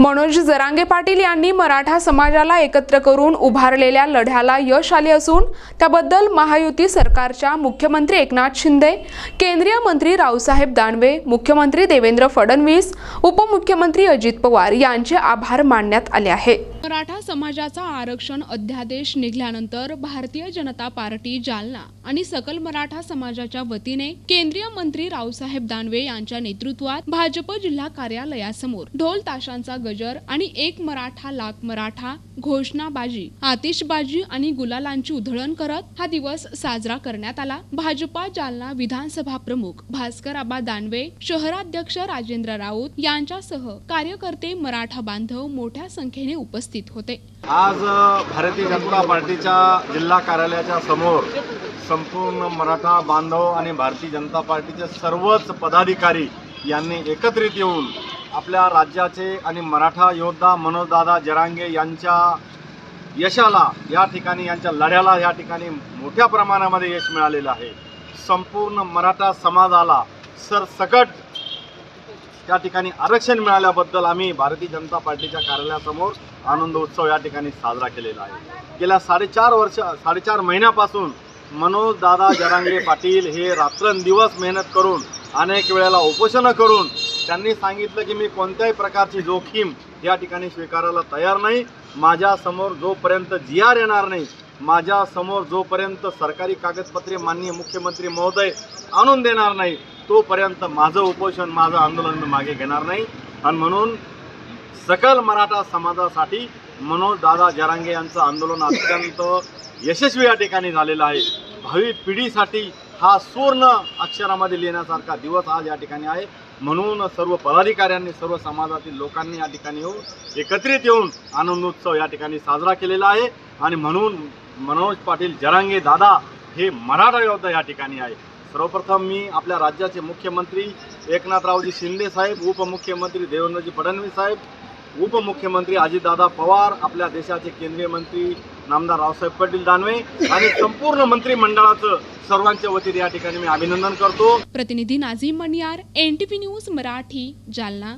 मनोज जरांगे पाटील यांनी मराठा समाजाला एकत्र करून उभारलेल्या लढ्याला यश आले असून त्याबद्दल महायुती सरकारच्या मुख्यमंत्री एकनाथ शिंदे केंद्रीय मंत्री रावसाहेब दानवे मुख्यमंत्री देवेंद्र फडणवीस उपमुख्यमंत्री अजित पवार यांचे आभार मानण्यात आले आहे मराठा समाजाचा आरक्षण अध्यादेश निघाल्यानंतर भारतीय जनता पार्टी जालना आणि सकल मराठा समाजाच्या वतीने केंद्रीय मंत्री रावसाहेब दानवे यांच्या नेतृत्वात भाजप जिल्हा कार्यालयासमोर ढोल ताशांचा गजर आणि एक मराठा लाख मराठा घोषणाबाजी आतिषबाजी आणि गुलालांची उधळण करत हा दिवस साजरा करण्यात आला. भाजपा जालना विधानसभा प्रमुख भास्कर आबा दानवे शहराध्यक्ष राजेंद्र राऊत यांच्यासह कार्यकर्ते मराठा बांधव मोठ्या संख्येने उपस्थित होते. आज भारतीय जनता पार्टीच्या जिल्हा कार्यालयाच्या समोर संपूर्ण मराठा बांधव आणि भारतीय जनता पार्टीचे सर्वच पदाधिकारी यांनी एकत्रित येऊन आपल्या राज्याचे आणि मराठा योद्धा मनोजदादा जरांगे यांच्या यशाला या ठिकाणी यांच्या लढ्याला या ठिकाणी मोठ्या प्रमाणामध्ये यश मिळालेलं आहे. संपूर्ण मराठा समाजाला सरसकट त्या ठिकाणी आरक्षण मिळाल्याबद्दल आम्ही भारतीय जनता पार्टीच्या कार्यालयासमोर आनंद उत्सव या ठिकाणी साजरा केलेला आहे. गेल्या साडेचार वर्ष साडेचार महिन्यापासून मनोज दादा जरांगे पाटील हे रात्रंदिवस मेहनत करून अनेक वेळेला उपोषणं करून त्यांनी सांगितलं की मी कोणत्याही प्रकारची जोखीम या ठिकाणी स्वीकारायला तयार नाही. माझ्यासमोर जोपर्यंत जी आर येणार नाही माझ्यासमोर जोपर्यंत सरकारी कागदपत्रे माननीय मुख्यमंत्री महोदय आणून देणार नाही तोपर्यंत माझं उपोषण माझं आंदोलन मी मागे घेणार नाही. आणि म्हणून सकल मराठा समाजासाठी मनोज दादा जरांगे यांचं आंदोलन अत्यंत यशस्वी या ठिकाणी झालेलं आहे. भावी पिढीसाठी हा सुवर्ण अक्षरामध्ये लिहिण्यासारखा दिवस आज या ठिकाणी आहे. म्हणून सर्व पदाधिकाऱ्यांनी सर्व समाजातील लोकांनी या ठिकाणी येऊन एकत्रित येऊन आनंदोत्सव या ठिकाणी साजरा केलेला आहे. आणि म्हणून मनोज पाटील जरांगे दादा हे मराठा योद्धा या ठिकाणी आहे. सर्वप्रथम मी आपल्या राज्याचे मुख्यमंत्री एकनाथरावजी शिंदे साहेब उपमुख्यमंत्री देवेंद्रजी फडणवीस साहेब उपमुख्यमंत्री अजितदादा पवार आपल्या देशाचे केंद्रीय मंत्री नामदार रावसाहेब पाटील दानवे आणि संपूर्ण मंत्रिमंडळाचं सर्वांच्या वतीने या ठिकाणी मी अभिनंदन करतो. प्रतिनिधी नाझीम मणियार एनटीपी न्यूज मराठी जालना.